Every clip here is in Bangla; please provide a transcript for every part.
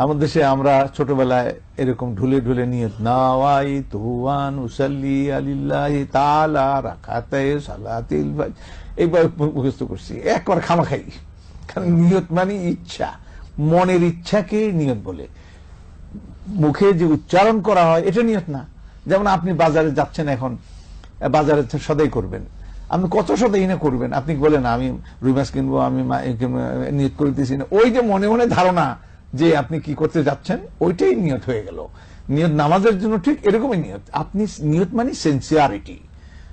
আমাদের দেশে আমরা ছোটবেলায় এরকম ঢুলে ঢুলে নিয়ে, নাওয়াই তুয়ান উসাল্লি আলিল্লাহি তাআলা রাকাতে সালাতিল এইবার মুখস্থ করছি, একবার খামা খাই কারণ নিয়ত মানে ইচ্ছা, মনের ইচ্ছাকে নিয়ত বলে। মুখে যে উচ্চারণ করা হয়, এটা নিয়ত না। যেমন আপনি বাজারে যাচ্ছেন এখন, বাজারে সদাই করবেন। আপনি কত সদাই না করবেন? আপনি বলেন, আমি রুই মাছ কিনবো, আমি নিয়ত করতেছি না। ওই যে মনে মনে ধারণা যে আপনি কি করতে যাচ্ছেন, ওইটাই নিয়ত হয়ে গেল। নিয়ত নামাজের জন্য ঠিক এরকমই নিয়ত। আপনি নিয়ত মানে সেন্সিয়ারিটি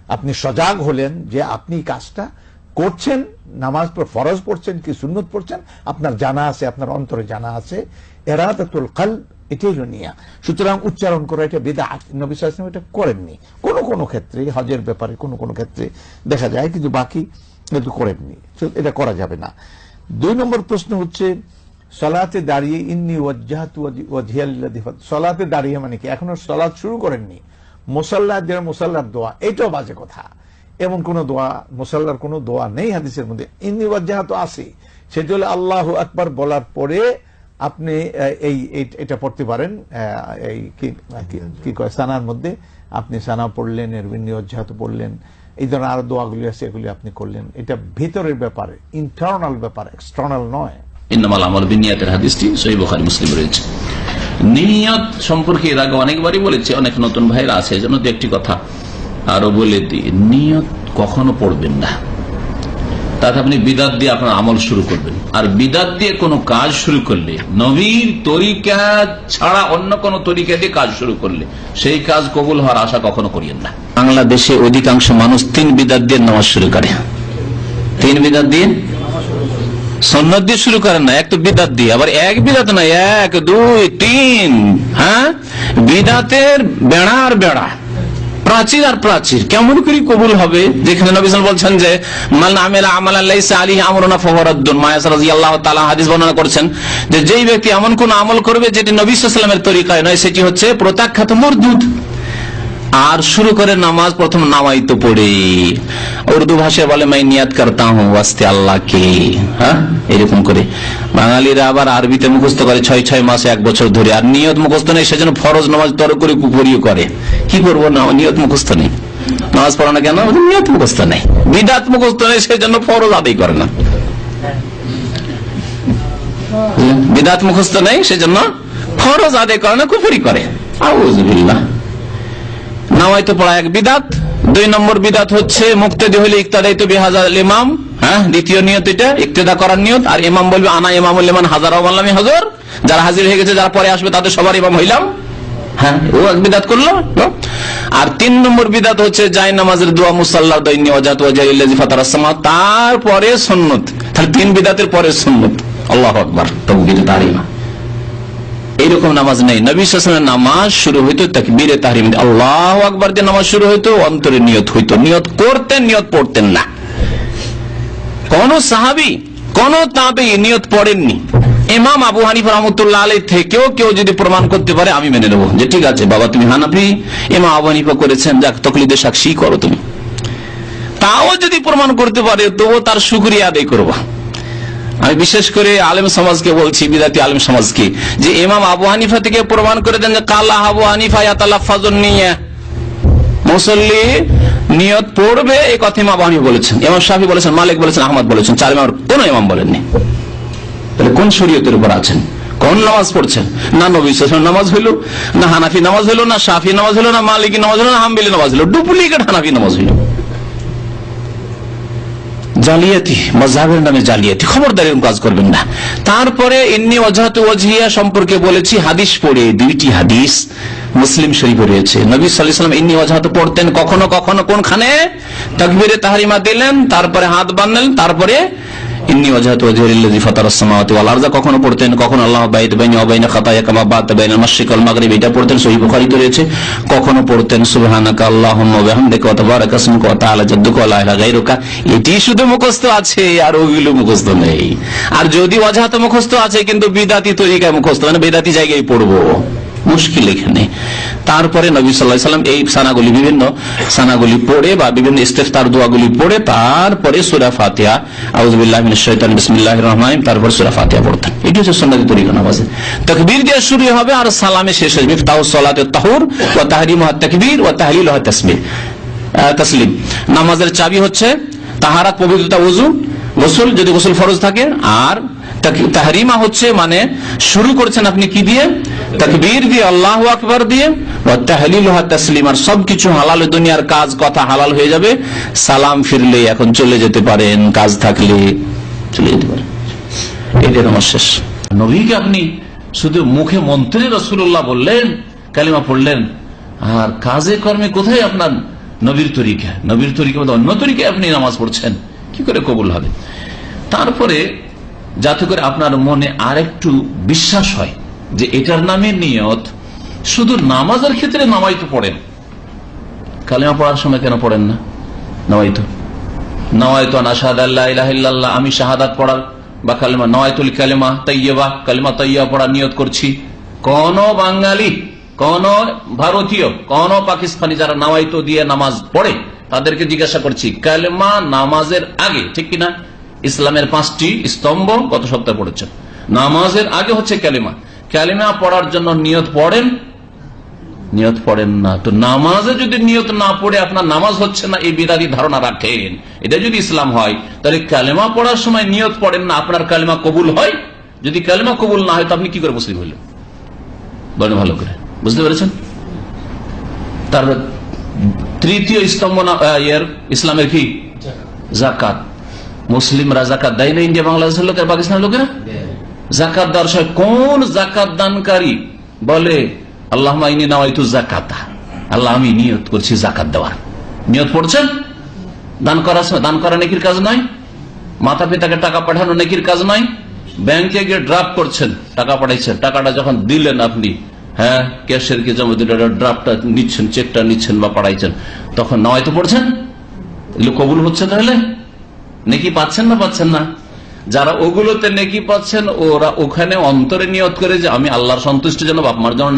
আপনি সজাগ হলেন যে আপনি কাজটা করছেন, নামাজ পড়- ফরজ পড়ছেন, কি সুন্নত পড়ছেন, আপনার জানা আছে, আপনার অন্তরে জানা আছে। এরাদাতুল কাল এটাই হলো নিয়া। সুতরাং উচ্চারণ করা, এটা বেদা নবী সাল্লাল্লাহু এটা করেননি। কোন কোন ক্ষেত্রে, হজের ব্যাপারে কোন কোন ক্ষেত্রে দেখা যায়, কিন্তু বাকি কিন্তু করেননি। এটা করা যাবে না। দুই নম্বর প্রশ্ন হচ্ছে সলাতে দাঁড়িয়ে ইন্নি সলাতে দাঁড়িয়ে মানে কি? এখনও সলাত শুরু করেননি। মুসাল্লা যেটা মুসাল্লার দোয়া, এটাও বাজে কথা। এমন কোন দোয়া, মুসাল্লার কোন দোয়া নেই হাদিসের মধ্যে। ইন্নি ওয়াজ্জাহাতু আছে সেটা হলো আল্লাহ আকবার বলার পরে আপনি এই এটা পড়তে পারেন। এই কি- কয়, সানার মধ্যে। আপনি সানা পড়লেন এর নিয়জ্জাহাত পড়লেন। এই ধরনের আরও দোয়াগুলি আছে, এগুলি আপনি করলেন। এটা ভিতরের ব্যাপারে ইন্টারনাল ব্যাপার এক্সটার্নাল নয়। ইন্নামাল আমল বিনিয়াতের হাদিসটি মুসলিম রয়েছে। নিয়ত সম্পর্কে এর আগে অনেকবারই বলেছে, অনেক নতুন ভাইরা আছে, এজন্য দু একটি কথা আরও বলে দিই। নিয়ত কখনো পড়বেন না। তাতে আপনি বিদাত দিয়ে আপনার আমল শুরু করবেন। আর বিদাত দিয়ে কোনো কাজ শুরু করলে, নবীর তরিকা ছাড়া অন্য কোন তরিকা দিয়ে কাজ শুরু করলে, সেই কাজ কবুল হওয়ার আশা কখনো করিয়েন না। বাংলাদেশে অধিকাংশ মানুষ তিন বিদাত দিয়ে নামাজ শুরু করে। তিন বিদাত দিয়ে সন্ন্যত দিয়ে শুরু করেন না, এক তো বিদাত দিয়ে, আবার এক বিদাত না, এক, দুই, তিন হ্যাঁ? বিদাতের বেড়া আর বেড়া, প্রাচীর আর প্রাচীর, কেমন করে কবুল হবে? যেখানে নবিসাল বলছেন যে, মান আমেলা আমাল আল্লাহ আলী আমরনা ফহরাদ্দুন মায়াস রাদিয়াল্লাহু তাআলা হাদিস বর্ণনা করছেন যে, যেই ব্যক্তি এমন কোন আমল করবে যেটি নবী সাল্লামের তরিকায় নয়, সেটি হচ্ছে প্রত্যাখ্যাত মরদুদ। আর শুরু করে নামাজ প্রথম নামাইতো পড়ে। উর্দু ভাষায় বলে, মাই নিয়াত করতা হুঁ ওয়াস্তে আল্লাহকে। হ্যাঁ? এরকম করে। বাঙালিরা আবার আরবিতে মুখস্থ করে ছয় ছয় মাসে এক বছর ধরে। আর নিয়ত মুখস্থ নেই, সেজন্য ফরজ নামাজ তর করে কুপুরিও করে। কি করব? না, নিয়ত মুখস্থ নেই। নামাজ পড়ানো কেন? নিয়ত মুখস্থ নেই। বিদাত মুখস্থ নেই, সেজন্য ফরজ আদায় করে না। বিদাত মুখস্থ নেই, সেজন্য ফরজ আদায় করে না, কুপুরি করে। আউজবিল্লাহ নামাইতে পড়া এক বিদাত। দুই নম্বর বিদাত হচ্ছে মুক্তি হলে ইকতাদাই তো বিহাজার ইমাম হ্যাঁ? দ্বিতীয় নিয়ত এটা, ইকতেদা করার নিয়ত। আর ইমাম বলবে, আনা ইমাম ইমান হাজার আল্লামী হাজর। যারা হাজির হয়ে গেছে, যারা পরে আসবে, তাদের সবার ইমাম হইলাম। হ্যাঁ? তারপরে সন্নত। তাহলে তিন বিদাতের পরে সন্নত। আল্লাহ আকবার। তকবীর তারিমা এইরকম নামাজ নেই। নবী সালামের নামাজ শুরু হইতো তাকবীরে তাহরিম। আল্লাহ আকবার যে নামাজ শুরু হইতো, অন্তরে নিয়ত হইতো। নিয়ত করতেন, নিয়ত পড়তেন না। কোন সাহাবি, কোন তাবে নিয়ত পড়েননি। ইমাম আবু হানিফ রহমতুল্লাহ আলী থেকেও কেউ যদি প্রমাণ করতে পারে, আমি মেনে নেব। যে ঠিক আছে, বাবা তুমি হানাফি, ইমাম আবু হানিফা করেছেন, যাক তকলিদের সাক্ষী করো তুমি। তাও যদি প্রমাণ করতে পারে তবু তার সুক্রিয়া আদায় করব। আমি বিশেষ করে আলেম সমাজকে বলছি, বিদাতি আলেম সমাজকে, যে ইমাম আবু হানিফা থেকে প্রমাণ করে দেন যে কালা আবু হানিফা নিয়ে। মুসল্লি নিয়ত পড়বে এই কথা ইমাম আবু বলেছেন, ইমাম শাফি বলেছেন, মালিক বলেছেন, আহমদ বলেছেন, চার ইমাম কোন ইমাম বলেননি। তাহলে কোন শরীয়তের উপর আছেন? কোন নামাজ পড়ছেন? না নবী নামাজ হইল, না হানাফি নামাজ হইল, না শাফি নামাজ হইল, না মালিকি নামাজ হইল, না হাম্বিলি নামাজ হইল, ডুপ্লিকেট হানাফি নামাজ হইল। জালিয়াতি মজাহের নামে জালিয়াতি। খবরদার কাজ করবেন না। তারপরে এমনি অজাহাত ওয়াজহিয়া সম্পর্কে বলেছি, হাদিস পড়ে, দুইটি হাদিস মুসলিম শরীফে রয়েছে। নবী সাল্লাম ইন্নি অজাহাত পড়তেন কখনো কখনো কোনখানে? তকবিরে তাহারিমা দিলেন, তারপরে হাত বাঁধলেন তারপরে ইন্নি ফাতারাস সামাওয়াতি ওয়াল কখনো পড়তেন, কখনো আল্লাহ বাইত বাইনি ওয়া বাইনা খাতায়া কামা বাত মাশরিক মাগরিব। এটা পড়তেন, সহিহ বুখারীতে রয়েছে। কখনো পড়তেন, সুবহানাকা আল্লাহুম্মা ওয়া বিহামদিকা ওয়া তাবারাকা ইসমুকা ওয়া তাআলা জাদ্দুকা ওয়া লা ইলাহা গায়রুকা। এটি শুধু মুখস্থ আছে, আর ওগুলো মুখস্থ নেই। আর যদি ওয়াজহাত মুখস্থ আছে, কিন্তু বিদাতি তরিকায় মুখস্থ মানে বেদাতি জায়গায় পড়ব। মুশকিল এখানে। তারপরে নবী সাল্লাহ সাল্লাম এই সানাগুলি বিভিন্ন সানাগুলি পড়ে বা বিভিন্ন ইস্তেফতার দোয়াগুলি পড়ে, তারপরে সুরা ফাতিহা। আউজবিল্লাহ শৈতান বিসমিল্লাহ রহমান তারপর সুরা ফাতিহা পড়তেন এটি হচ্ছে সন্ন্যতি তরিকা নামাজে তকবীর দিয়ে শুরু হবে আর সালামে শেষ হবে মিফতাহ সালাতে তাহুর ও তাহরিম তকবীর ও তাহলিল তসমির তসলিম। নামাজের চাবি হচ্ছে তাহারাত, পবিত্রতা উজু গোসল, যদি গোসল ফরজ থাকে। আর তাহরিমা হচ্ছে মানে শুরু করছেন আপনি কি দিয়ে? তকবীর দিয়ে আল্লাহ আকবর দিয়ে ও তাহলিল তসলিম আর সবকিছু হালাল দুনিয়ার কাজ, কথা হালাল হয়ে যাবে। সালাম ফিরলে এখন চলে যেতে পারেন, কাজ থাকলে চলে যেতে পারেন। দিয়ে নামাজ শেষ। নবীকে আপনি শুধু মুখে মন্ত্রী রসুল্লাহ বললেন, কালিমা পড়লেন, আর কাজে কর্মে কোথায় আপনার নবীর তরিকা? নবীর তরিকা অন্য তরিকায় আপনি নামাজ পড়ছেন, কি করে কবুল হবে? তারপরে যাতে করে আপনার মনে আরেকটু বিশ্বাস হয় যে এটার নামে নিয়ত, শুধু নামাজের ক্ষেত্রে নামাই তো পড়েন। কালিমা পড়ার সময় কেন পড়েন না? নামাই তো আনাসাদ আল্লাহ ইলাহিল্লাহ আমি শাহাদাত পড়ার বা কালিমা নওয়ায়তুল কালিমা তৈয়বা কালিমা তৈয়বা পড়ার নিয়ত করছি। কোন বাঙালি, কোন ভারতীয়, কোন পাকিস্তানি যারা নাওয়াইতো দিয়ে নামাজ পড়ে, তাদেরকে জিজ্ঞাসা করছি, কালেমা নামাজের আগে, ঠিক কিনা? ইসলামের পাঁচটি স্তম্ভ গত সপ্তাহে পড়েছেন? নামাজের আগে হচ্ছে কালিমা। কালিমা পড়ার জন্য নিয়ত পড়েন? নিয়ত পড়েন না। তো নামাজে যদি নিয়ত না পড়ে আপনার নামাজ হচ্ছে না এই বিদারি ধারণা রাখেন। এটা যদি ইসলাম হয় তাহলে কালেমা পড়ার সময় নিয়ত পড়েন না আপনার কালেমা কবুল হয়? যদি কালেমা কবুল না হয় তো আপনি কি করে মুসলিম হইলেন? বলেন ভালো করে। বুঝতে পেরেছেন? তার তৃতীয় স্তম্ভ না- ইয়ের ইসলামের কি? জাকাত। মুসলিমরা জাকাত দেয় না ইন্ডিয়া বাংলাদেশের লোকের পাকিস্তানের লোকেরা? জাকাত দেওয়ার সময় কোন জাকাত দানকারী বলে আল্লাহ নাওয়াইতু জাকাতা আল্লাহ, আমি নিয়ত করছি জাকাত দেওয়ার। নিয়ত পড়ছেন দান করার সময় দান করা নেকির কাজ নয় মাতা পিতাকে টাকা পাঠানো নেকির কাজ নয় ব্যাংকে গিয়ে ড্রাফট করছেন, টাকা পাঠাইছেন, টাকাটা যখন দিলেন আপনি হ্যাঁ ক্যাশের কি জমা দিলে ড্রাফটটা নিচ্ছেন, চেকটা নিচ্ছেন বা পাঠাইছেন, তখন নাওয়াইতো পড়ছেন? এগুলো কবুল হচ্ছে তাহলে? নেকি পাচ্ছেন না পাচ্ছেন না? যারা ওগুলোতে নেকি পাচ্ছেন, ওরা ওখানে অন্তরে নিয়ত করে যে আমি আল্লাহর সন্তুষ্টির জন্য বাপমার জন্য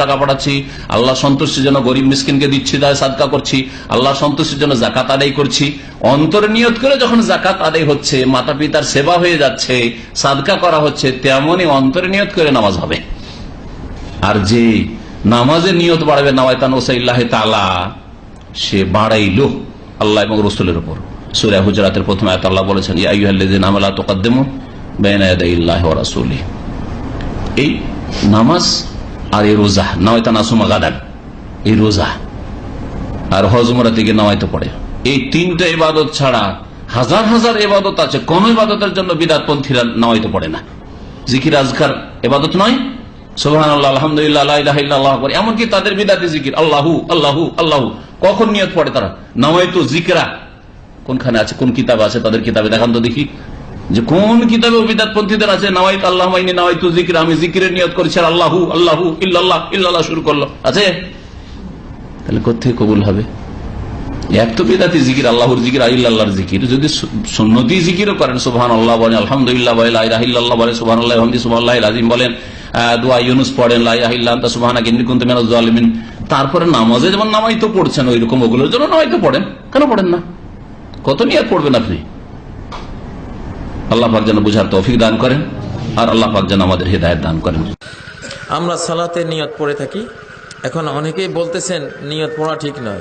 টাকা পাঠাচ্ছি আল্লাহ সন্তুষ্টির জন্য গরিব মিসকিনকে দিচ্ছি তাই সাদকা করছি আল্লাহ সন্তুষ্টির জন্য জাকাত আদায় করছি। অন্তরে নিয়ত করে যখন জাকাত আদায় হচ্ছে মাতা পিতার সেবা হয়ে যাচ্ছে, সাদকা করা হচ্ছে তেমনই অন্তরে নিয়ত করে নামাজ হবে। আর যে নামাজে নিয়ত বাড়াবে নওয়ায়তান ওসাইল্লাহ তালা সে বাড়াইল আল্লাহ এবং রসুলের উপর। সুরা হুজরাতের প্রথম আয়াত আল্লাহ বলেছেন এই নামাজ আর এই রোজা আসুমা গাদান, এই রোজা আর থেকে পড়ে। এই তিনটা ইবাদত ছাড়া হাজার হাজার ইবাদত আছে, কোন ইবাদতের জন্য বিদাতপন্থীরা নামাইতে পড়ে না। জিকির আজকার এবাদত নয়। সোহান আলহামদুলিল্লাহ করে। এমনকি তাদের বিদাতি জিকির, আল্লাহু আল্লাহু আল্লাহু। কখন নিয়ত পড়ে তারা? নামাইতো জিকরা। কোনখানে আছে, কোন কিতাব আছে, তাদের কিতাবে দেখান তো দেখি। যে কোন কিতাবে বিদাত পন্থীদের আছে, নাওয়াইত আল্লাহ মাইনি নাওয়াইতু জিকির আমি জিকিরের নিয়ত করেছি আর আল্লাহু আল্লাহু, ইল্লাল্লাহ শুরু করল। আছে? তাহলে কোথেকে কবুল হবে? এক তো বেদাতি জিকির আল্লাহর জিকির আল্লাহর জিকির যদি সুন্নতি জিকিরও করেন সুবহান আল্লাহ বলেন, আলহামদুলিল্লাহ বলেন লাইলাহিল্লাহ বলেন সুবহান আল্লাহ হামদি সুবহান আল্লাহ আজিম বলেন দোয়া ইউনুস পড়েন আনতা সুবহানা কিন্নি কুনতু জালিমিন। তারপরে নামাজে যেমন নামাই তো পড়ছেন ওই রকম ওগুলোর জন্য নামাই তো পড়েন। কেন পড়েন না? কত নিয়ে পড়বেন আপনি? আল্লাহ পাক যেন বুঝার তৌফিক দান করেন, আর আল্লাহ পাক যেন আমাদের হৃদায়ত দান করেন। আমরা সালাতে নিয়ত পড়ে থাকি। এখন অনেকেই বলতেছেন, নিয়ত পড়া ঠিক নয়।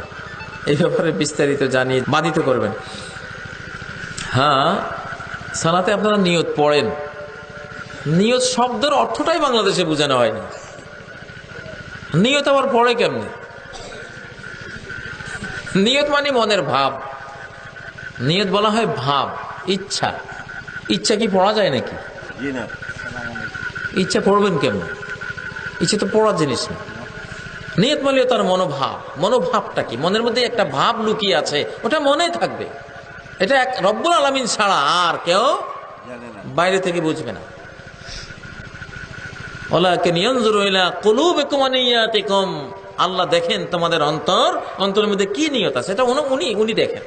এই ব্যাপারে বিস্তারিত জানিয়ে বাধিত করবেন। হ্যাঁ সালাতে আপনারা নিয়ত পড়েন। নিয়ত শব্দের অর্থটাই বাংলাদেশে বোঝানো হয়নি। নিয়ত আবার পড়ে কেমনি? নিয়ত মানে মনের ভাব। নিয়ত বলা হয় ভাব ইচ্ছা। ইচ্ছা কি পড়া যায় নাকি? ইচ্ছা পড়বেন কেমন? ইচ্ছে তো পড়ার জিনিস না। নিয়ত মালিও তার মনোভাব। মনোভাবটা কি? মনের মধ্যে একটা ভাব লুকিয়ে আছে ওটা মনে থাকবে। এটা এক রব্বুল আলমিন ছাড়া আর কেউ বাইরে থেকে বুঝবে না। আল্লাহ দেখেন তোমাদের অন্তর অন্তরের মধ্যে কি নিয়ত আছে? এটা উনি উনি দেখেন।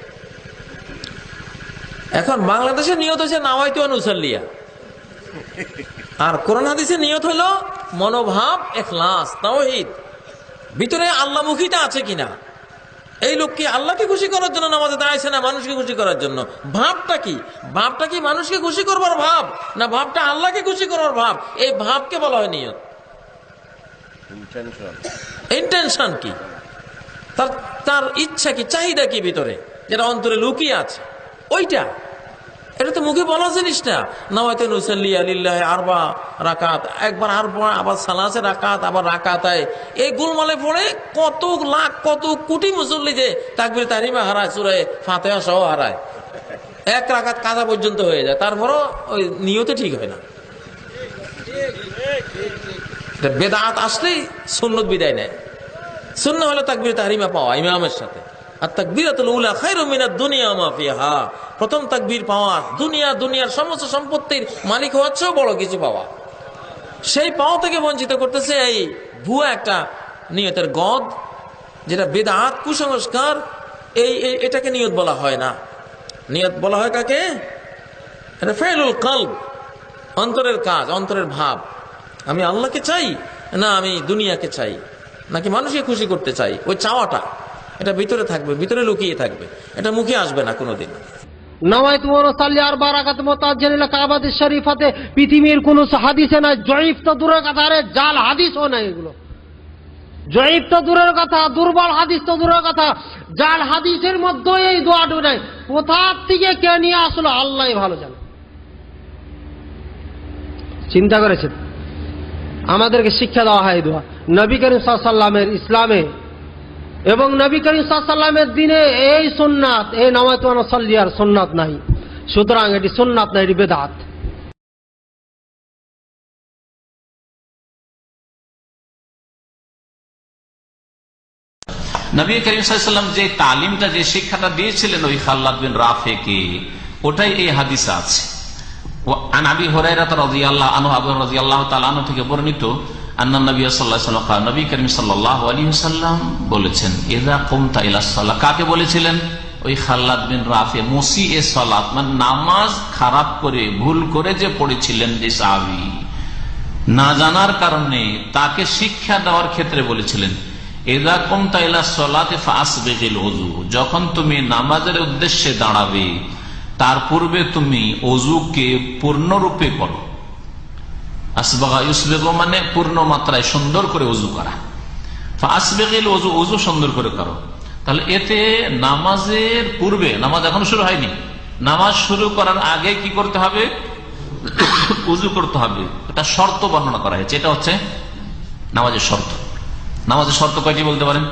এখন বাংলাদেশে নিয়ত হচ্ছে নাওয়াইতু আনুসাল্লিয়া আর কোরআন হাদিসের নিয়ত হলো মনোভাব এখলাস তাওহিদ। ভিতরে আল্লাহমুখিতা আছে কিনা? এই লোক কি আল্লাহকে খুশি করার জন্য নামাজে দাঁড়াইছে না মানুষকে খুশি করার জন্য? ভাবটা কি? ভাবটা কি মানুষকে খুশি করবার ভাব? না ভাবটা আল্লাহকে খুশি করবার ভাব? এই ভাবকে বলা হয় নিয়ত। ইন্টেনশন কি? তার তার ইচ্ছা কি চাহিদা কি ভিতরে? যেটা অন্তরে লুকিয়ে আছে। ওইটা। এটা তো মুখে বলা জিনিস না। নওয়াতে নুসাল্লি আলিল্লাহ আরবা রাকাত। একবার আরবা, আবার সালাসে রাকাত, আবার রাকাতায়। এই গুলমালে পড়ে কত লাখ, কত কোটি মুসল্লি যে তাকবির তারিমা হারায়, সুরে ফাতেহা সহ হারায়। এক রাকাত কাজা পর্যন্ত হয়ে যায়। তারপরও ওই নিয়তে ঠিক হয় না। বেদাত আসলেই সুন্নত বিদায় নেয়। সুন্না হলে তাকবির তাহরিমা পাওয়া ইমামের সাথে। আর তাকবিরাতুল উলা খায়রু মিনাদ দুনিয়া মা ফিহা। প্রথম তাকবীর পাওয়া দুনিয়া, দুনিয়ার সমস্ত সম্পত্তির মালিক হওয়ার চেয়েও বড় কিছু পাওয়া। সেই পাওয়া থেকে বঞ্চিত করতেছে এই ভুয়া একটা নিয়তের গদ, যেটা বেদাত, কুসংস্কার এই, এটাকে নিয়ত বলা হয় না। নিয়ত বলা হয় কাকে? এটা ফেলুল কলব, অন্তরের কাজ, অন্তরের ভাব। আমি আল্লাহকে চাই না আমি দুনিয়াকে চাই, নাকি মানুষকে খুশি করতে চাই? ওই চাওয়াটা। এটা ভিতরে থাকবে, ভিতরে লুকিয়ে থাকবে। এটা মুখে আসবে না কোনোদিন। শরীফাতে পৃথিবীর কোন হাদিসে নাই, জয়ীফ তো দূরের কথা, আরে জাল এগুলো। তো দূরের কথা, দুর্বল হাদিস তো দূরের কথা, জাল হাদিসের মধ্যে এই নাই। থেকে নিয়ে আসলো, আল্লাহ ভালো জানে। চিন্তা করেছেন? আমাদেরকে শিক্ষা দেওয়া হয় দোয়া। নবী করিম সাল্লামের ইসলামে এবং নবী করিম সাল্লামের দিনে এই সুন্নাত, এই নামাজ সাল্লিয়ার সুন্নাত নাই। সুতরাং এটি সুন্নাত না, এটি বেদাত। নবী করিম সাল্লাম যে তালিমটা, যে শিক্ষাটা দিয়েছিলেন ওই খাল্লাদ বিন রাফেকে, ওটাই এই হাদিস আছে। ও, আন আনহু থেকে বর্ণিত আন্না নবী সাল্লাহ নবী করিম সাল্লাহ আলী বলেছেন এদা কুমতা ইলাসাল্লাহ কাকে বলেছিলেন? ওই বিন রাফে এ মানে নামাজ খারাপ করে, ভুল করে যে পড়েছিলেন যে সাহাবি। না জানার কারণে তাকে শিক্ষা দেওয়ার ক্ষেত্রে বলেছিলেন এদা কুমতা ইলা সলাতে অজু যখন তুমি নামাজের উদ্দেশ্যে দাঁড়াবে, তার পূর্বে তুমি অজুকে পূর্ণরূপে করো আসবাগা ইউসবেগ মানে পূর্ণ মাত্রায় সুন্দর করে অজু করা। আসবেগিল অজু অজু সুন্দর করে করো। তাহলে এতে নামাজের পূর্বে, নামাজ এখনও শুরু হয়নি, নামাজ শুরু করার আগে কি করতে হবে? উজু করতে হবে। এটা শর্ত বর্ণনা করা হয়েছে, এটা হচ্ছে নামাজের শর্ত। নামাজের শর্ত কয়টি বলতে পারেন?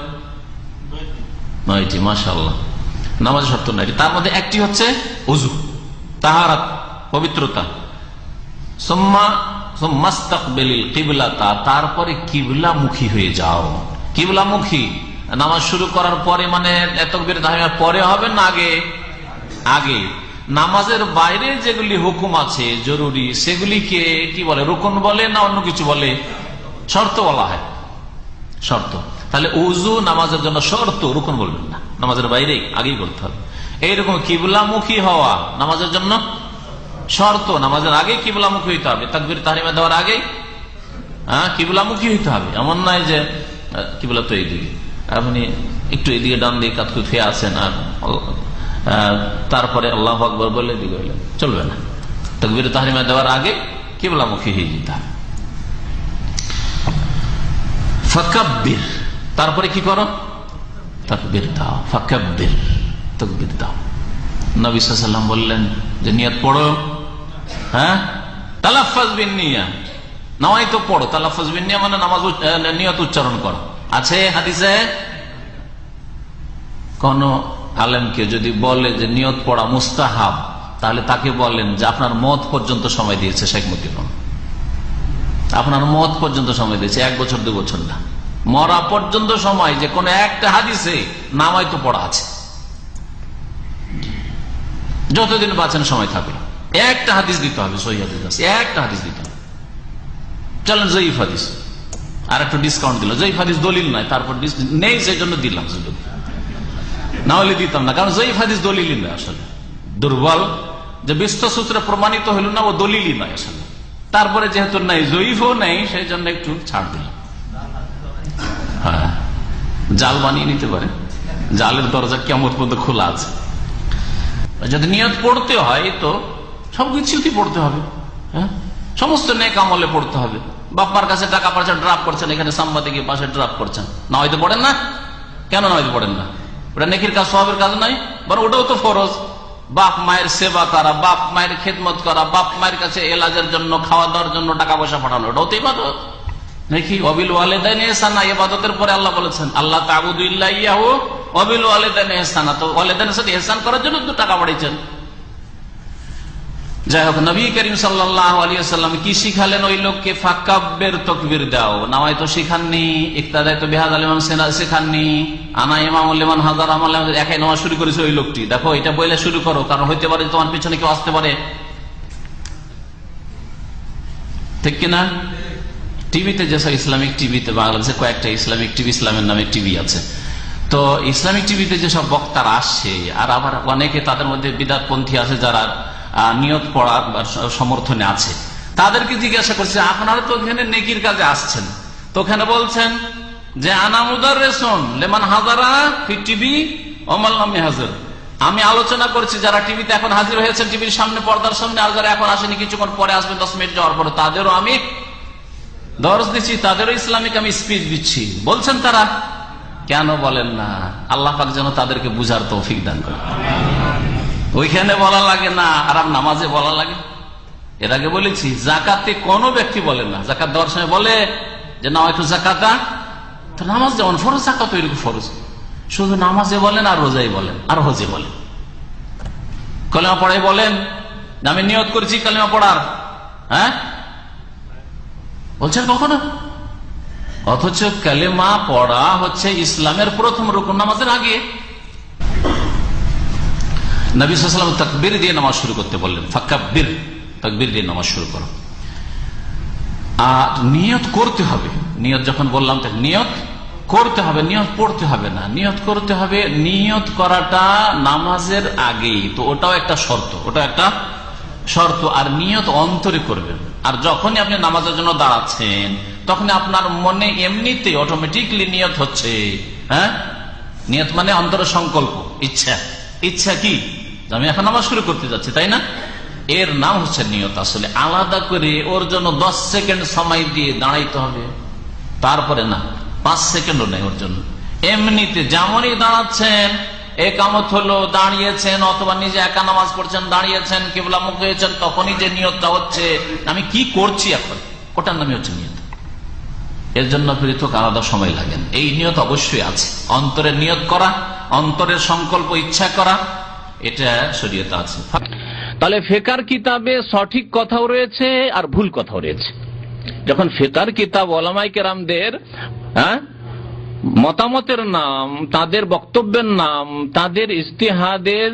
নয়টি মাশাল্লাহ নামাজের শর্ত নয়টি। তার মধ্যে একটি হচ্ছে উজু, তাহারাত, পবিত্রতা। সোম্মা কিবলাতা, তারপরে কিবলামুখী হয়ে যাও। কিবলামুখী, নামাজ শুরু করার পরে মানে এত তাহিমার পরে হবে না আগে? আগে। নামাজের বাইরে যেগুলি হুকুম আছে, জরুরি, সেগুলিকে কি বলে, রুকন বলে না অন্য কিছু বলে? শর্ত বলা হয়। শর্ত। তাহলে উজু নামাজের জন্য শর্ত, রুকন বলবেন না। নামাজের বাইরে আগেই করতে হবে। এইরকম কিবলামুখী হওয়া নামাজের জন্য শর্ত, নামাজের আগে কিবলামুখী হইতে হবে। তাকবির তাহারিমা দেওয়ার আগে হ্যাঁ কিবলামুখী হইতে হবে। এমন নয় যে কিবলা তো এইদিকে। আপনি একটু এদিকে ডান দিয়ে কাত ফিরে আসেন আর তারপরে আল্লাহ আকবর বলে দিকে হইলে চলবে না। তকবির তাহারিমা দেওয়ার আগে কিবলামুখী হয়ে যেতে হবে। তারপরে কি করো? তাকবির দাও। তকবির দাও। নবী সাল্লাম বললেন যে, নিয়ত পড়ো। হ্যাঁ? মানে তাকে বলেন যে আপনার মত পর্যন্ত সময় দিয়েছে শেখ মুজিবুর আপনার মত পর্যন্ত সময় দিয়েছে, এক বছর, দু বছর না। মরা পর্যন্ত সময় যে কোনো একটা হাদিসে নামাই তো পড়া আছে। যতদিন বাঁচেন সময় থাকবে। একটা হাদিস দিতে হবে একটা হাদিস দিতে হবে। চলেন জয়ীফ হাদিস। আর একটু ডিসকাউন্ট দিল। জয়ীফ হাদিস দলিল নয় তারপর নেই সেই জন্য দিলাম সুযোগ। না হলে দিতাম না, কারণ জয়ীফ হাদিস দলিলই নয় আসলে। দুর্বল। যে বিশ্ব সূত্রে প্রমাণিত হইল না, ও দলিলই নয় আসলে। তারপরে যেহেতু নাই, জয়ীফও নেই সেই জন্য একটু ছাড় দিলাম। হ্যাঁ। জাল বানিয়ে নিতে পারে। জালের দরজা কেমন পর্যন্ত খোলা আছে। যদি নিয়ত পড়তে হয়, তো সবকিছুতেই পড়তে হবে হ্যাঁ? সমস্ত নেক আমলে পড়তে হবে। বাপ্পার কাছে টাকা পয়সা ড্রাফ করছেন, এখানে সাংবাদিকের পাশে ড্রাফ করছেন। না হয়তো পড়েন না? কেন না হয়তো পড়েন না? ওটা নেকির কাজ সবের কাজ নাই বরং ওটাও তো ফরজ। বাপ মায়ের সেবা করা, বাপ মায়ের খেদমত করা, বাপ মায়ের কাছে এলাজের জন্য, খাওয়া দাওয়ার জন্য টাকা পয়সা পাঠানো, ওটাও তো ইবাদত। নাকি? অবিল ওয়ালেদাইন এহসানা, ইবাদতের পরে আল্লাহ বলেছেন আল্লাহ তাবুদু ইল্লা ইয়াহু। অবিল ওয়ালেদাইন এহসানা, তো ওয়ালেদাইনের সাথে এহসান করার জন্য তো টাকা পাঠিয়েছেন যাই হোক, নবী করিম আলিয়াল্লাম কি শিখালেন ওই লোককে? ফাক্কাব্যের তকবির দাও। নামাই তো শিখাননি ইকতাদাই তো বেহাদ সেনা শেখাননি আনা ইমামুল্লিমান হাজার আমল একাই নামাজ শুরু করেছে ওই লোকটি। দেখো, এটা বইলে শুরু করো, কারণ হইতে পারে তোমার পিছনে কেউ আসতে পারে। ঠিক কিনা টিভিতে যেসব ইসলামিক টিভিতে, বাংলাদেশে কয়েকটা ইসলামিক টিভি, ইসলামের নামে টিভি আছে। তো ইসলামিক টিভিতে যেসব বক্তারা আসছে আর আবার অনেকে তাদের মধ্যে বিদাতপন্থী আছে যারা নিয়ত পড়ার সমর্থনে আছে। তাদেরকে জিজ্ঞাসা করছে, আপনারা তো ওখানে নেকির কাজে আসছেন। তো ওখানে বলছেন যে আনামুদার রেশন লেমান হাজারা টিভি অমাল্লামী হাজার আমি আলোচনা করছি, যারা টিভিতে এখন হাজির হয়েছেন, টিভির সামনে, পর্দার সামনে, আর যারা এখন আসেনি, কিছুক্ষণ পরে আসবে দশ মিনিট যাওয়ার পরে তাদেরও আমি দরজ দিচ্ছি, তাদেরও ইসলামিক আমি স্পিচ দিচ্ছি। বলছেন তারা, কেন বলেন না? আল্লাহ পাক যেন তাদেরকে বুঝার তৌফিক দান করে ওইখানে বলা লাগে না, আরাম নামাজে বলা লাগে। এর আগে বলেছি, জাকাতে কোনো ব্যক্তি বলে না। জাকাত দেওয়ার সময় বলে যে না একটু জাকাতা তো নামাজ যেমন ফরজ জাকাত এরকম ফরজ। শুধু নামাজে বলেন আর রোজাই বলেন, আর হজে বলেন। কলেমা পড়াই বলেন, আমি নিয়ত করছি কালেমা পড়ার। হ্যাঁ? বলছেন কখনো? অথচ কালেমা পড়া হচ্ছে ইসলামের প্রথম রুকুন নামাজের আগে। নবী সাল্লাম তকবির দিয়ে নামাজ শুরু করতে বললেন ফাক্কাব্বির তকবির দিয়ে নামাজ শুরু করো। আর নিয়ত করতে হবে। নিয়ত যখন বললাম নিয়ত করতে হবে, নিয়ত পড়তে হবে না। নিয়ত করতে হবে, নিয়ত করাটা নামাজের আগেই। তো ওটাও একটা শর্ত ওটা একটা শর্ত। আর নিয়ত অন্তরে করবেন। আর যখনই আপনি নামাজের জন্য দাঁড়াচ্ছেন তখন আপনার মনে এমনিতে অটোমেটিকলি নিয়ত হচ্ছে। হ্যাঁ? নিয়ত মানে অন্তর সংকল্প ইচ্ছা। ইচ্ছা কি? আমি এখন নামাজ শুরু করতে যাচ্ছি, তাই না? এর নাম হচ্ছে নিয়ত। আসলে আলাদা করে ওর জন্য দশ সেকেন্ড সময় দিয়ে দাঁড়াইতে হবে। তারপরে না, পাঁচ সেকেন্ডও নেই ওর জন্য। এমনিতে যেমনই দাঁড়াচ্ছেন, একামত হলো দাঁড়িয়েছেন, অথবা নিজে একা নামাজ পড়ছেন, দাঁড়িয়েছেন, কেবলা মুখ হয়েছেন তখনই যে নিয়তটা হচ্ছে। আমি কি করছি এখন? ওটার নামই হচ্ছে নিয়ত। এর জন্য পৃথক আলাদা সময় লাগেন এই নিয়ত অবশ্যই আছে। অন্তরের নিয়ত করা, অন্তরের সংকল্প ইচ্ছা করা, এটা শরীয়তে আছে। তাহলে ফেকার কিতাবে সঠিক কথাও রয়েছে আর ভুল কথাও রয়েছে। যখন ফেকার কিতাব ওলামাই কেরামদের হ্যাঁ মতামতের নাম, তাদের বক্তব্যের নাম, তাদের ইস্তেহাদের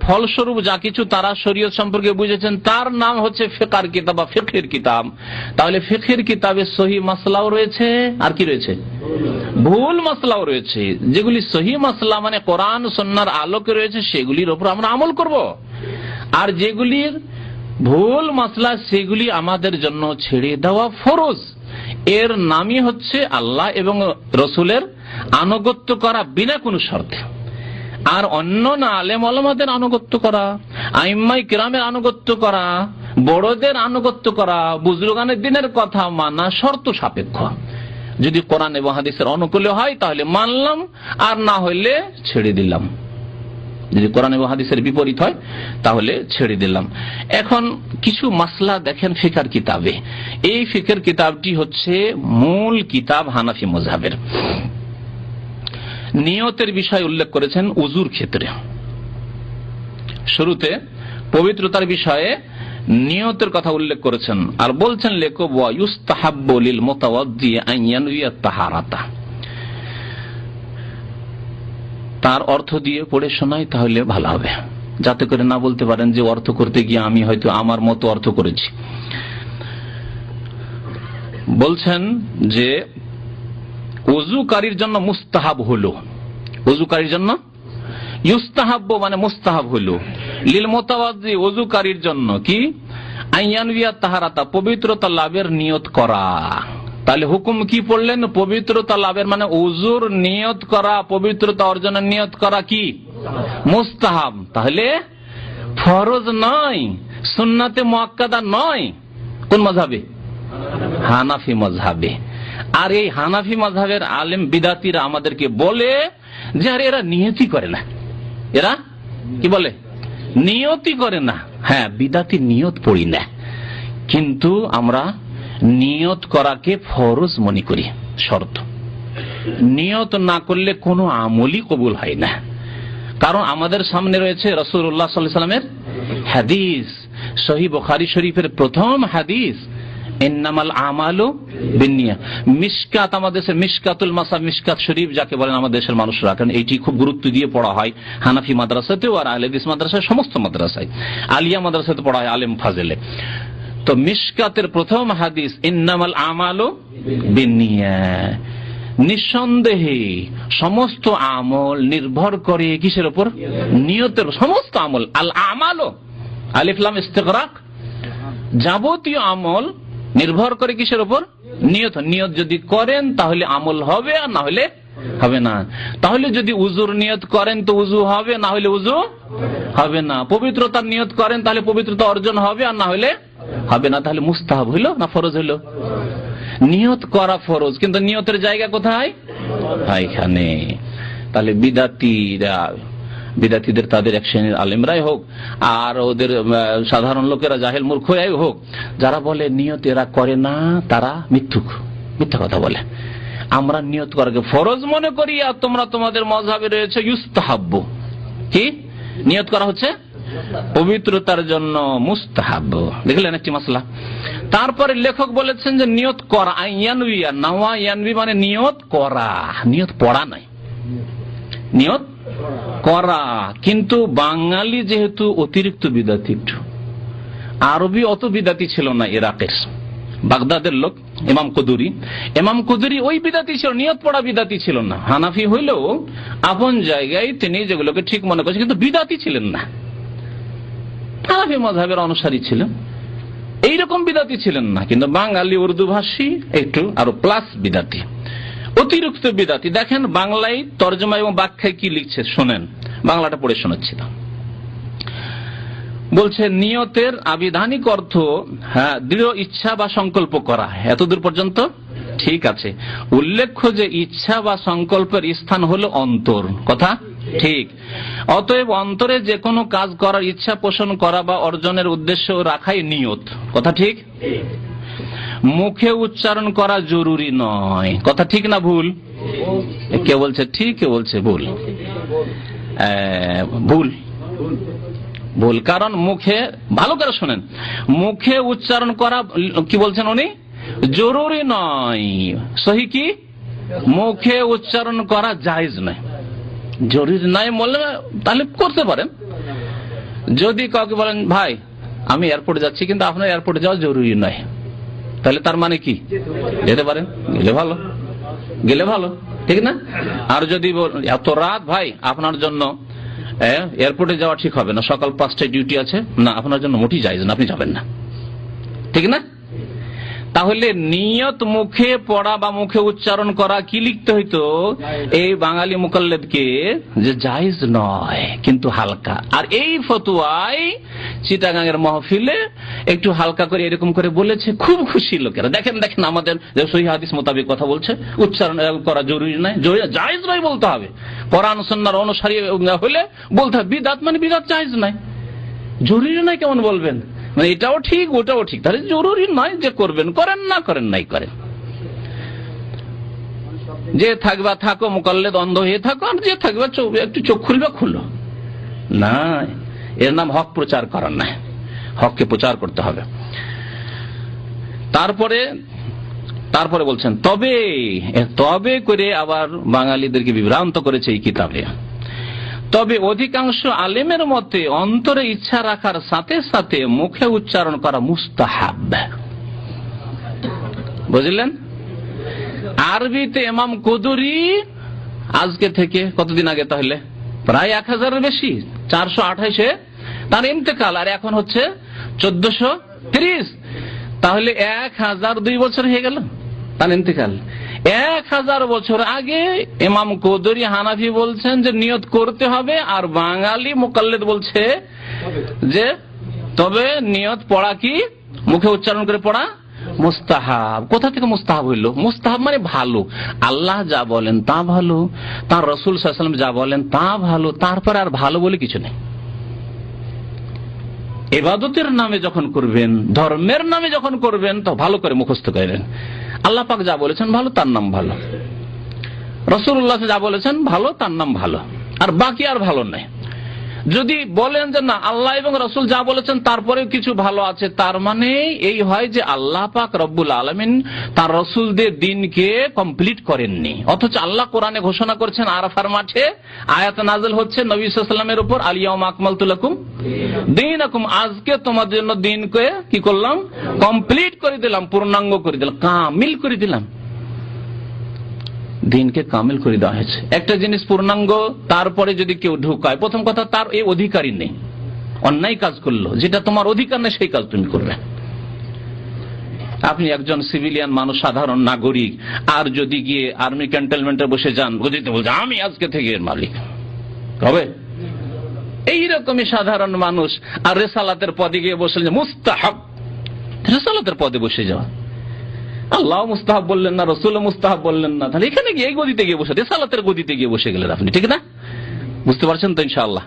ফলস্বরূপ যা কিছু তারা শরীয়ত সম্পর্কে বুঝেছেন, তার নাম হচ্ছে ফেকার কিতাব বা ফেকের কিতাব। তাহলে ফেকের কিতাবে সহি মাসলাও রয়েছে, আর কি রয়েছে? ভুল মাসলাও রয়েছে। যেগুলি সহি মাসলা মানে কোরআন সন্ন্যার আলোকে রয়েছে, সেগুলির ওপর আমরা আমল করব। আর যেগুলির ভুল মাসলা, সেগুলি আমাদের জন্য ছেড়ে দেওয়া ফরজ। এর নামই হচ্ছে আল্লাহ এবং রসুলের আনুগত্য করা বিনা কোনো শর্তে। আর অন্য না, আলেম আলমাদের আনুগত্য করা, আইম্মাই কিরামের আনুগত্য করা, বড়দের আনুগত্য করা, বুজরুগানের দিনের কথা মানা শর্ত সাপেক্ষ। যদি কোরআন এবং হাদিসের অনুকূলে হয়, তাহলে মানলাম, আর না হইলে ছেড়ে দিলাম। যদি কোরআন এবং হাদিসের বিপরীত হয়, তাহলে ছেড়ে দিলাম। এখন কিছু মাসলা দেখেন ফিকার কিতাবে। এই ফিকের কিতাবটি হচ্ছে মূল কিতাব হানাফি মজাবের নিয়তের বিষয় উল্লেখ করেছেন উজুর ক্ষেত্রে। শুরুতে পবিত্রতার বিষয়ে নিয়তের কথা উল্লেখ করেছেন। আর বলছেন লেখক ইউস্তাহাব্বলিল মোতাওয়াদ্দি আইয়ানুইয়া তাহারাতা। তার অর্থ দিয়ে পড়ে শোনাই, তাহলে ভালো হবে। যাতে করে না বলতে পারেন যে অর্থ করতে গিয়ে আমি হয়তো আমার মতো অর্থ করেছি। বলছেন যে, অজুকারীর জন্য মুস্তাহাব হলো। অজুকারীর জন্য? ইউস্তাহাব্য মানে মুস্তাহাব হলো। লীল মোতাবাজি অজুকারীর জন্য কি? আইয়ানবিয়া তাহারাতা, পবিত্রতা লাভের নিয়ত করা। তাহলে হুকুম কি পড়লেন? পবিত্রতা লাভের মানে উজুর নিয়ত করা, পবিত্রতা অর্জনের নিয়ত করা কি? মুস্তাহাব। তাহলে ফরজ নয়, সুন্নাতে মোয়াক্কাদা নয়। কোন মজাবে হানাফি মজহাবে আর এই হানাফি মজহাবের আলেম বিদাতিরা আমাদেরকে বলে যে, আরে, এরা নিয়তি করে না। এরা? কি বলে? নিয়তি করে না। হ্যাঁ বিদাতি নিয়ত পড়ি না। কিন্তু আমরা নিয়ত করাকে ফরজ মনে করি, শর্ত। নিয়ত না করলে কোনো আমলই কবুল হয় না। কারণ আমাদের সামনে রয়েছে রসুল্লাহ সাল্লামের হাদিস। সহি বখারি শরীফের প্রথম হাদিস এন্নামাল আমালু বিনিয়া মিসকাত আমাদের দেশের মিসকাতুল মাসা মিসকাত শরীফ যাকে বলেন আমাদের দেশের মানুষরা, কারণ এইটি খুব গুরুত্ব দিয়ে পড়া হয় হানাফি মাদ্রাসাতেও আর আহলেদিস মাদ্রাসায় সমস্ত মাদ্রাসায়। আলিয়া মাদ্রাসাতে পড়া হয় আলেম ফাজেলে। তো মিসকাতের প্রথম হাদিস, ইন্নামাল আমালু বিনিয়া নিঃসন্দেহে সমস্ত আমল নির্ভর করে কিসের উপর? নিয়তের সমস্ত আমল। আল আমালও আলিফলাম ইস্তেকরাক যাবতীয় আমল নির্ভর করে কিসের ওপর নিয়ত। নিয়ত যদি করেন তাহলে আমল হবে, আর না হলে হবে না। তাহলে যদি উজুর নিয়ত করেন তো উজু হবে, না হলে উজু হবে না। পবিত্রতার নিয়ত করেন তাহলে পবিত্রতা অর্জন হবে, আর না হলে হবে না তাহলে মুস্তাহাব হইল না ফরজ হইল? নিয়ত করা ফরজ, কিন্তু নিয়তের জায়গা কোথায়? এখানে তাহলে বিদাতিরা, বিদাতিদের তাদের এক শ্রেণির আলেমরাই হোক, আর ওদের সাধারণ লোকেরা জাহেল মূর্খরাই হোক, যারা বলে নিয়ত এরা করে না, তারা মিথ্যুক, মিথ্যা কথা বলে। আমরা নিয়ত করাকে ফরজ মনে করি, আর তোমরা তোমাদের মজাবে রয়েছে ইউস্তাহাব্য কি? নিয়ত করা হচ্ছে? পবিত্রতার জন্য মুস্তাহাব। দেখলেন একটি মশলা তারপরে লেখক বলেছেন যে নিয়ত করা ইয়ানবিয়া নাওয়া ইয়ানবি মানে নিয়ত করা। নিয়ত পড়া নাই। নিয়ত করা। কিন্তু বাঙালি যেহেতু অতিরিক্ত বিদাতি একটু, আরবি অত বিদাতি ছিল না ইরাকের। বাগদাদের লোক এমাম কুদুরি। এমাম কুদুরি ওই বিদাতি ছিল, নিয়ত পড়া বিদাতি ছিল না। হানাফি হইলেও আপন জায়গায় তিনি যেগুলোকে ঠিক মনে করছেন, কিন্তু বিদাতি ছিলেন না। হানাফি মজাবের অনুসারী ছিলেন। এইরকম বিদাতি ছিলেন না, কিন্তু বাঙালি উর্দু ভাষী, একটু আরও প্লাস বিদাতি। অতিরিক্ত বিদাতি। দেখেন বাংলায় তর্জমা এবং ব্যাখ্যায় কি লিখছে, শোনেন। বাংলাটা পড়ে শোনাচ্ছিলাম। বলছে, নিয়তের আবিধানিক অর্থ হ্যাঁ দৃঢ় ইচ্ছা বা সংকল্প করা। এতদূর পর্যন্ত? ঠিক আছে। উল্লেখ্য যে ইচ্ছা বা সংকল্পের স্থান হলো অন্তর। কথা? ঠিক। অতএব অন্তরে যে কোনো কাজ করার ইচ্ছা পোষণ করা বা অর্জনের উদ্দেশ্য রাখাই নিয়ত। কথা ঠিক? মুখে উচ্চারণ করা জরুরি নয়। কথা ঠিক না ভুল? কে বলছে ঠিক কে বলছে ভুল। ভুল। ভুল, কারণ মুখে, ভালো করে শোনেন। মুখে উচ্চারণ করা, কি বলছেন উনি? জরুরি নয়। সহি কি? মুখে উচ্চারণ করা জায়েজ নয়। জরুরি নয় বললে তাহলে করতে পারেন। যদি কাউকে বলেন, ভাই, আমি এয়ারপোর্টে যাচ্ছি, কিন্তু আপনার এয়ারপোর্টে যাওয়া জরুরি নয়। তাহলে তার মানে কি? যেতে পারেন, গেলে ভালো। গেলে ভালো, ঠিক না? আর যদি এত রাত, ভাই, আপনার জন্য এয়ারপোর্টে যাওয়া ঠিক হবে না। সকাল পাঁচটায় ডিউটি আছে। না, আপনার জন্য মোটেই যাইজ না, আপনি যাবেন না। ঠিক না? তাহলে নিয়ত মুখে পড়া বা মুখে উচ্চারণ করা কি লিখতে হইতো? এই বাঙালি মুকাল্লেদকে যে জায়েজ নয় কিন্তু হালকা। আর এই ফতুয়াই চিটাগাঙের মহফিলে একটু হালকা করে এরকম করে বলেছে খুব খুশি লোকেরা। দেখেন দেখেন আমাদের যে সহি হাদিস মোতাবেক কথা বলছে উচ্চারণ করা জরুরি নয় জায়েজ নয় বলতে হবে। কোরআন সন্ন্যার অনুসারী হলে বলতে হবে বিদাত মানে বিদাত জায়েজ নয়। জরুরি নয় কেমন বলবেন? এটাও ঠিক, ওটাও ঠিক। তাহলে জরুরি নয় যে করবেন, করেন না করেন নাই করেন। যে থাকবা থাকো মোকাল্লেদ অন্ধ হয়ে থাকো, আর যে থাকবা একটু চোখ খুলবে খুলো না এর নাম হক প্রচার করার না হককে প্রচার করতে হবে। তারপরে তারপরে বলছেন, তবে তবে করে আবার বাঙালিদেরকে বিভ্রান্ত করেছে এই কিতাবে তবে অধিকাংশ আলেমের মতে অন্তরে ইচ্ছা রাখার সাথে সাথে মুখে উচ্চারণ করা মুস্তাহাব। বুঝলেন? আরবিতে এমাম কুদুরি, আজকে থেকে কতদিন আগে তাহলে? প্রায় এক হাজারের বেশি, চারশো আঠাইশে তার ইন্তেকাল, আর এখন হচ্ছে চোদ্দশো তাহলে এক হাজার দুই বছর হয়ে গেল তার ইন্তেকাল। এক হাজার বছর আগে ইমাম কদরি হানাফি বলছেন যে নিয়ত করতে হবে, আর বাঙালি মোকাল্লেদ বলছে যে তবে নিয়ত পড়া কি? মুখে উচ্চারণ করে পড়া মুস্তাহাব। কোথা থেকে মুস্তাহাব হইল? মুস্তাহাব মানে ভালো। আল্লাহ যা বলেন তা ভালো, তার রসুল সাল্লাম যা বলেন তা ভালো, তারপরে আর ভালো বলে কিছু নেই। এবাদতের নামে যখন করবেন, ধর্মের নামে যখন করবেন, তো ভালো করে মুখস্থ করেন আল্লাহ পাক যা বলেছেন ভালো, তার নাম ভালো। রসুল্লাহ যা বলেছেন ভালো, তার নাম ভালো। আর বাকি আর ভালো নাই যদি বলেন যে না, আল্লাহ এবং রসুল যা বলেছেন তারপরে কিছু ভালো আছে, তার মানে এই হয় যে আল্লাহ পাক রব্বুল আলমিন তার রসুলদের দিনকে কমপ্লিট করেননি। অথচ আল্লাহ কোরআনে ঘোষণা করছেন, আরাফার মাঠে আয়াত নাজল হচ্ছে নবী সাল্লামের উপর আলিয়াম আকমাল তুলাকুম দিন আকুম আজকে তোমার জন্য দিনকে কি করলাম? কমপ্লিট করে দিলাম, পূর্ণাঙ্গ করে দিলাম, কামিল করে দিলাম। দিনকে কামিল করে দেওয়া হয়েছে। একটা জিনিস পূর্ণাঙ্গ, তারপরে যদি কেউ ঢুকায়, প্রথম কথা তার এই অধিকারই নেই। অন্যায় কাজ করল, যেটা তোমার অধিকার নেই, সেই কাজ তুমি করবে। আপনি একজন সিভিলিয়ান মানুষ, সাধারণ নাগরিক, আর যদি গিয়ে আর্মি ক্যান্টনমেন্টে বসে যান বুঝতে বলছে, আমি আজকে থেকে এর মালিক। হবে? এইরকমই সাধারণ মানুষ, আর রেসালাতের পদে গিয়ে বসলেন মুস্তাহাব। রেসালাতের পদে বসে যাওয়া। আল্লাহ মুস্তাহাব বললেন না, রসুল মুস্তাহাব বললেন না। তাহলে এখানে গিয়ে গদিতে গিয়ে বসে রেসালাতের গদিতে গিয়ে বসে গেলেন আপনি, ঠিক না? বুঝতে পারছেন তো ইনশাআল্লাহ?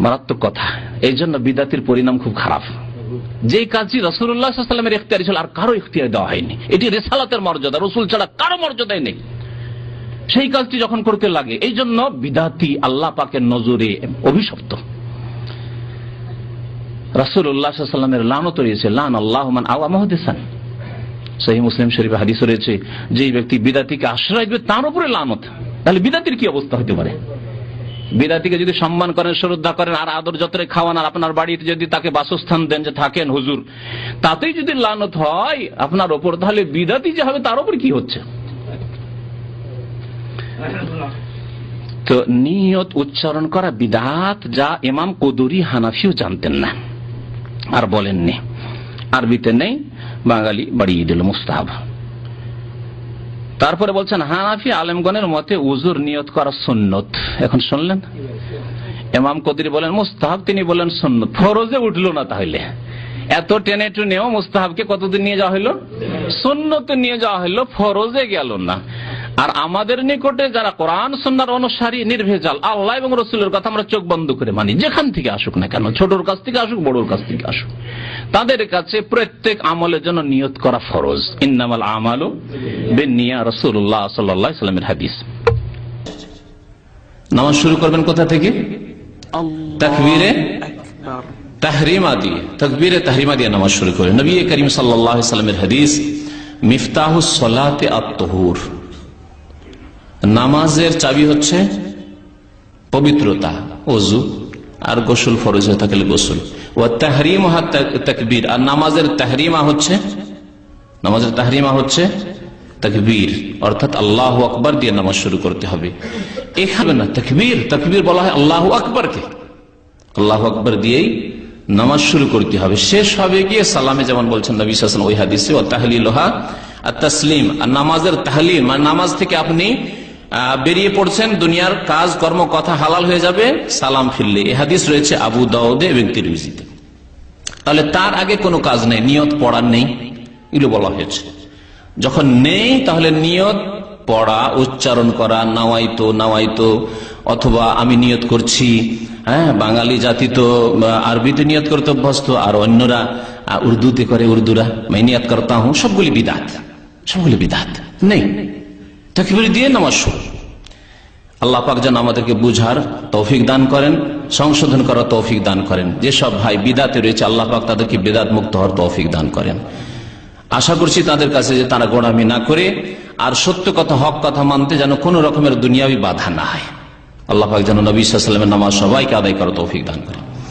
মারাত্মক কথা। এই জন্য বিদাতির পরিণাম খুব খারাপ। যে কাজটি রসুল্লাহামের ইখতিয়ারি ছিল, আর কারও ইখতিয়ার দেওয়া হয়নি। এটি রেসালাতের মর্যাদা, রসুল ছাড়া কারও মর্যাদায় নেই। সেই কাজটি যখন করতে লাগে, এই জন্য বিদাতি আল্লাহ পাকের নজরে অভিশপ্ত। রাসুল্লাহামের লানত রয়েছে, লান আল্লাহ আওয়ামহদেসান সেই মুসলিম শরীফ হাদিস রয়েছে যে ব্যক্তি বিদাতিকে আশ্রয় দেবে, তার উপরে লানত। তাহলে বিদাতির কি অবস্থা হতে পারে? বিদাতিকে যদি সম্মান করেন, শ্রদ্ধা করেন, আর আদর যত্রে খাওয়ান, আর আপনার বাড়িতে যদি তাকে বাসস্থান দেন, যে থাকেন হুজুর, তাতেই যদি লানত হয় আপনার ওপর, তাহলে বিদাতি যে হবে, তার উপর কি হচ্ছে? তো নিয়ত উচ্চারণ করা বিদাত, যা ইমাম কদুরি হানাফিও জানতেন না। আর বলেননি। আরবিতে নেই, বাঙালি বাড়িয়ে দিল মুস্তাহাব। তারপরে বলছেন, হানাফি আলেমগণের মতে উজুর নিয়ত করা সুন্নত। এখন শুনলেন? এমাম কদির বলেন, মুস্তাহাব তিনি বলেন সুন্নত। ফরজে উঠল না তাহলে। এত টেনে টুনেও মুস্তাহাবকে কতদিন নিয়ে যাওয়া হলো সুন্নতে নিয়ে যাওয়া হলো ফরজে গেল না। আর আমাদের নিকটে যারা কোরআন সন্ন্যার অনুসারী নির্ভেজাল আল্লাহ এবং রসুলের কথা আমরা চোখ বন্ধ করে মানি। যেখান থেকে আসুক না কেন ছোটর কাছ থেকে আসুক বড়োর কাছ থেকে আসুক। তাদের কাছে প্রত্যেক আমলের জন্য নিয়ত করা ফরজ। ইন্নামাল আমালু বেনিয়া রসুল্লাহ সাল্লাহ সাল্লামের হাদিস। নামাজ শুরু করবেন কোথা থেকে? তাকবীরে তাহরিমা দিয়ে। তকবীরে তাহরিমা দিয়ে নামাজ শুরু করে নবী করিম সাল্লাহ সাল্লামের হাদিস মিফতাহ সলাতে আত্মহুর নামাজের চাবি হচ্ছে পবিত্রতা অজু আর গোসল ফরজ হয়ে থাকলে গোসল। ও তাহরিম তকবীর। আর নামাজের তাহরিমা হচ্ছে, নামাজের তাহরিমা হচ্ছে তকবীর। অর্থাৎ আল্লাহ আকবর দিয়ে নামাজ শুরু করতে হবে। এখানে না, তকবীর তকবীর বলা হয় আল্লাহ আকবরকে। আল্লাহ আকবর দিয়েই নামাজ শুরু করতে হবে। শেষ হবে গিয়ে সালামে যেমন বলছেন নবী হাসান ওই হাদিসে ও তাহলিলোহা আর তসলিম আর নামাজের তাহলিম মানে নামাজ থেকে আপনি বেরিয়ে পড়ছেন, দুনিয়ার কাজ, কর্ম, কথা হালাল হয়ে যাবে, সালাম ফিরলে। এ হাদিস রয়েছে আবু দাউদে এবং তিরমিজিতে। তাহলে তার আগে কোনো কাজ নেই, নিয়ত পড়ার নেই, এগুলো বলা হয়েছে। যখন নেই, তাহলে নিয়ত পড়া, উচ্চারণ করা, নাওয়াইতো নাওয়াইতো, অথবা আমি নিয়ত করছি হ্যাঁ বাঙালি জাতি তো আরবিতে নিয়ত করতে অভ্যস্ত, আর অন্যরা উর্দুতে করে উর্দুরা मैं নিয়ত করতা সবগুলি বিদাত সবগুলি বিদাত, নেই। তকবির দিয়ে নামাজ শুরু আল্লাহ পাক যেন আমাদেরকে বুঝার তৌফিক দান করেন, সংশোধন করার তৌফিক দান করেন। যেসব ভাই বিদাতে রয়েছে, আল্লাহ পাক তাদেরকে বিদাত মুক্ত হওয়ার তৌফিক দান করেন। আশা করছি তাদের কাছে যে তারা গোড়ামি না করে আর সত্য কথা, হক কথা মানতে যেন কোন রকমের দুনিয়াবি বাধা না হয়। আল্লাহ পাক যেন নবী সাল্লামের নামাজ সবাইকে আদায় করার তৌফিক দান করেন।